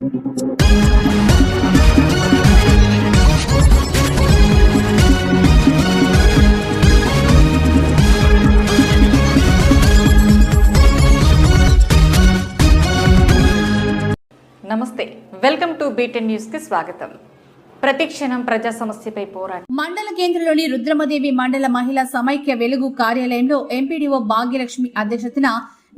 నమస్తే welcome to beaten న్యూస్కి స్వాగతం ప్రతిక్షణం ప్రజా సమస్యపై పోరాటం. మండల కేంద్రంలోని రుద్రమదేవి మండల మహిళా సమైక్య వెలుగు కార్యాలయంలో ఎంపీడీఓ భాగ్యలక్ష్మి అధ్యక్షతన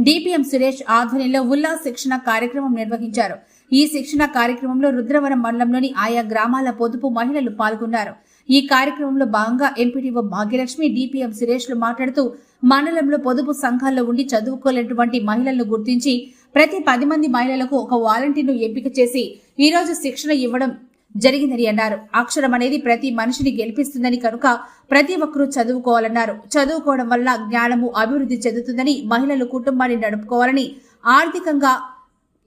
డిపిఎం సురేష్ ఆధ్వర్యంలో ఉల్లాస్ శిక్షణ కార్యక్రమం నిర్వహించారు. ఈ శిక్షణ కార్యక్రమంలో రుద్రవరం మండలంలోని ఆయా గ్రామాల పొదుపు మహిళలు పాల్గొన్నారు. ఈ కార్యక్రమంలో భాగంగా ఎంపీడీఓ భాగ్యలక్ష్మి డిపిఎం సురేష్లు మాట్లాడుతూ మండలంలో పొదుపు సంఘాల్లో ఉండి చదువుకోలేటువంటి మహిళలను గుర్తించి ప్రతి పది మంది మహిళలకు ఒక వాలంటీర్ను ఎంపిక చేసి ఈరోజు శిక్షణ ఇవ్వడం జరిగిందని అన్నారు. అక్షరం అనేది ప్రతి మనిషిని గెలిపిస్తుందని కనుక ప్రతి ఒక్కరూ చదువుకోవాలన్నారు. చదువుకోవడం వల్ల జ్ఞానము అభివృద్ధి చెందుతుందని మహిళలు కుటుంబాన్ని నడుపుకోవాలని ఆర్థికంగా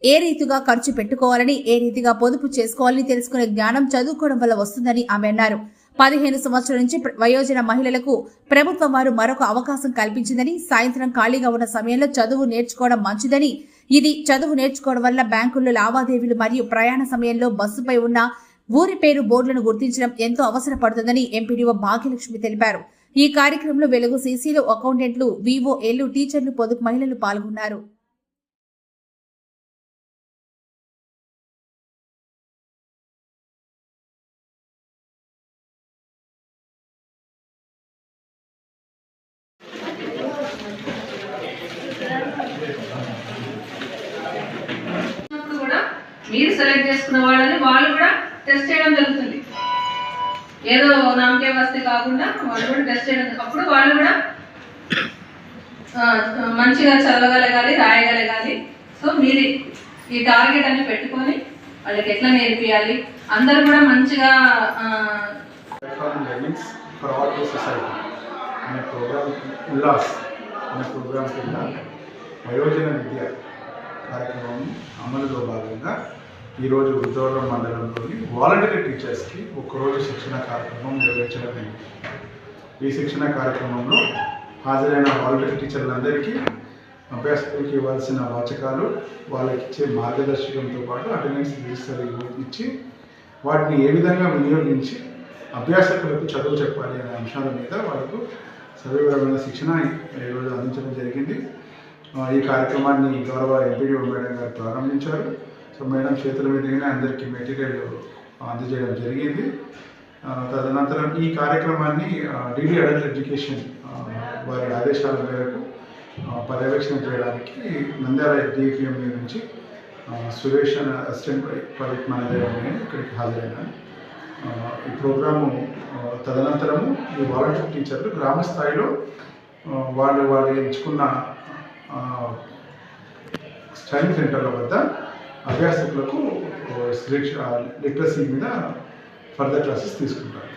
ఏ రీతిగా ఖర్చు పెట్టుకోవాలని ఏ రీతిగా పొదుపు చేసుకోవాలని తెలుసుకునే జ్ఞానం చదువుకోవడం వల్ల వస్తుందని ఆమె అన్నారు. పదిహేను సంవత్సరాల నుంచి వయోజన మహిళలకు ప్రభుత్వం వారు మరొక అవకాశం కల్పించిందని సాయంత్రం ఖాళీగా ఉన్న సమయంలో చదువు నేర్చుకోవడం మంచిదని ఇది చదువు నేర్చుకోవడం వల్ల బ్యాంకుల్లో లావాదేవీలు మరియు ప్రయాణ సమయంలో బస్సుపై ఉన్న ఊరి పేరు బోర్డులను గుర్తించడం ఎంతో అవసరపడుతుందని ఎంపీడీఓ భాగ్యలక్ష్మి తెలిపారు. ఈ కార్యక్రమంలో వెలుగు సీసీలు అకౌంటెంట్లు వివోఏలు టీచర్లు పొదుపు మహిళలు పాల్గొన్నారు. కూడా మీరు సెలెక్ట్ చేసుకున్న వాళ్ళని వాళ్ళు కూడా టెస్ట్ చేయడం జరుగుతుంది. ఏదో నామకే వస్తే కాకుండా వాళ్ళు కూడా టెస్ట్ చేయడం అప్పుడు వాళ్ళు కూడా మంచిగా చదవగలగాలి రాయగలగాలి. సో మీరు ఈ టార్గెట్ అని పెట్టుకొని వాళ్ళకి ఎట్లా నేర్పియాలి? అందరూ కూడా మంచిగా ఫర్ ఆల్ సొసైటీ అనే ప్రోగ్రామ్ ఉల్లాస్ అనే కింద వయోజన విద్య కార్యక్రమం అమలులో భాగంగా ఈరోజు రుద్రవరం మండలంలోని వాలంటీర్ టీచర్స్కి ఒకరోజు శిక్షణ కార్యక్రమం నిర్వహించడం ఈ శిక్షణ కార్యక్రమంలో హాజరైన వాలంటీర్ టీచర్లందరికీ అభ్యాసకులకి ఇవ్వాల్సిన వాచకాలు వాళ్ళకి ఇచ్చే మార్గదర్శకంతో పాటు అటెండెన్స్ రిజిస్టర్ ఇచ్చి వాటిని ఏ విధంగా వినియోగించి అభ్యాసకులకు చదువు చెప్పాలి అనే అంశాల మీద వాళ్ళకు సవివరమైన శిక్షణ ఈరోజు అందించడం జరిగింది. ఈ కార్యక్రమాన్ని గౌరవ ఎంపీడీ మేడం గారు ప్రారంభించారు. సో మేడం చేతుల మీదుగానే అందరికీ మెటీరియల్ అందజేయడం జరిగింది. తదనంతరం ఈ కార్యక్రమాన్ని డిడి అడల్ట్ ఎడ్యుకేషన్ వారి ఆదేశాల మేరకు పర్యవేక్షణ చేయడానికి నంద్యాల డిపిఎం నుంచి సురేష్ అనే అసిస్టెంట్ ప్రాజెక్ట్ మేనేజర్ నేను ఇక్కడికి హాజరైనాను ఈ ప్రోగ్రాము తదనంతరము ఈ వాలంటీర్ టీచర్లు గ్రామ స్థాయిలో వాళ్ళు వాళ్ళు ఎంచుకున్న స్టైల్ సెంటర్ల వద్ద అభ్యాసకులకు లిటరసీ మీద ఫర్దర్ క్లాసెస్ తీసుకుంటారు.